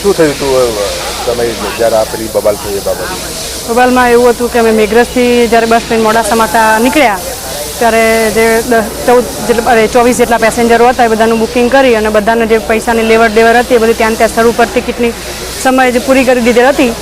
શું થયું હતું તમે જ્યારે આ બબાલ થઈ એ બાબતે? મોબાઈલમાં એવું હતું કે અમે મેઘરજથી જ્યારે બસ ટ્રેન મોડાસામાં નીકળ્યા, ત્યારે જે ચૌદ જેટલા, અરે ચોવીસ જેટલા પેસેન્જરો હતા એ બધાનું બુકિંગ કરી અને બધાને જે પૈસાની લેવડ દેવડ હતી એ બધી ત્યાં ત્યાં સ્થળ ઉપર ટિકિટની સમય જે પૂરી કરી દીધેલ હતી.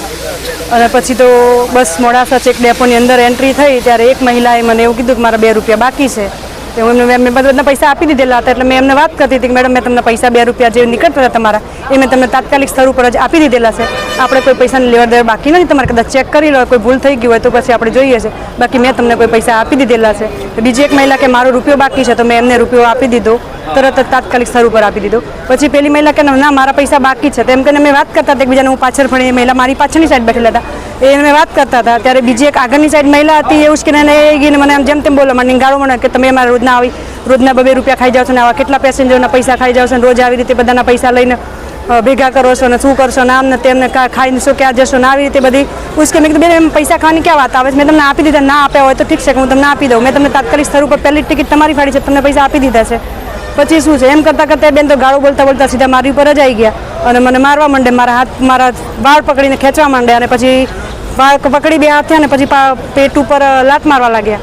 અને પછી તો બસ મોડાસા ચેક ડેપોની અંદર એન્ટ્રી થઈ, ત્યારે એક મહિલાએ મને એવું કીધું કે મારા બે રૂપિયા બાકી છે. તો એમને મેં બધા પૈસા આપી દીધેલા હતા, એટલે મેં એમને વાત કરતી હતી કે મેડમ, મેં તમને પૈસા બે રૂપિયા જે નીકળતા હતા તમારા, એ મેં તમને તાત્કાલિક સ્તર ઉપર જ આપી દીધેલા છે. આપણે કોઈ પૈસાની લેવડ દેવડ બાકી નથી, તમારે કદાચ ચેક કરી લો, કોઈ ભૂલ થઈ ગઈ હોય તો પછી આપણે જોઈએ છે. બાકી મેં તમને કોઈ પૈસા આપી દીધેલા છે. બીજી એક મહિલા કે મારો રૂપિયો બાકી છે, તો મેં એમને રૂપિયો આપી દીધો. તરત જ તાત્કાલિક સ્તર ઉપર આપી દીધો. પછી પેલી મહિલા કે ના, મારા પૈસા બાકી છે. તેમ કરીને મેં વાત કરતા હતા એકબીજાને. હું પાછળ ફરી એ મહિલા મારી પાછળની સાઈડ બેઠેલા હતા. એ મેં વાત કરતા હતા. ત્યારે બીજી એક આગળની સાઈડ મહિલા હતી એવું કે એને એ ગઈને મને આમ જેમ તેમ બોલો મને ગાળો મને કે તમે અમારા રોજના આવી, રોજના બબે રૂપિયા ખાઈ જાઓ છો ને આવા કેટલા પેસેન્જરના પૈસા ખાઈ જાઓ છો ને રોજ આવી રીતે બધાના પૈસા લઈને ભેગા કરો છો ને શું કરશો ને આમ ને તેમને ખાઈ ખાઈને શું, ક્યાં જશો ને આવી રીતે બધી ઉસકે મેં કીધું, બેન પૈસા ખાવાની ક્યાં વાત આવે છે? મેં તમને આપી દીધા, ના આપ્યા હોય તો ઠીક છે, હું તમને આપી દઉં. મેં તમને તાત્કાલિક સ્તર ઉપર પહેલી ટિકિટ તમારી ફાડી છે, તમને પૈસા આપી દીધા છે. પછી શું છે? એમ કરતાં કરતાં બેન તો ગાળો બોલતા બોલતા સીધા મારી ઉપર જ આવી ગયા અને મને મારવા માંડે મારા હાથ મારા વાળ પકડીને ખેંચવા માંડે અને પછી વાળ પકડી બે હાથ થયા અને પછી પેટ ઉપર લાત મારવા લાગ્યા.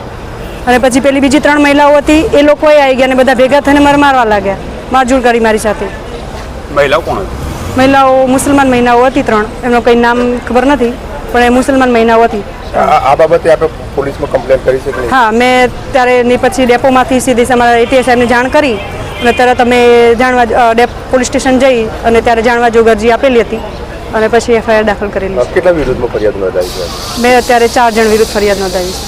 અને પછી પેલી બીજી ત્રણ મહિલાઓ હતી એ લોકોએ આવી ગયા અને બધા ભેગા થઈને મારે મારવા લાગ્યા. મારઝૂડ કરી મારી સાથે. મહિલાઓ કોણ હતી? મહિલાઓ મુસલમાન મહિલાઓ હતી ત્રણ. એમનું કંઈ નામ ખબર નથી પણ એ મુસલમાન મહિલાઓ હતી. આ આ બાબતે આપણે પોલીસમાં કમ્પ્લેન કરી છે હા મેં ત્યારે ની પછી ડેપોમાંથી સીધી અમારા એટીએસ સાહેબને જાણ કરી. અને તરત અમે જાણવા ડેપ પોલીસ સ્ટેશન જઈ અને ત્યારે જાણવા જોગ અરજી આપેલી હતી. અને પછી એફઆઈઆર દાખલ કરેલી કેટલા વિરુદ્ધમાં ફરિયાદ નોંધાવી છે? મેં અત્યારે ચાર જણ વિરુદ્ધ ફરિયાદ નોંધાવી છે.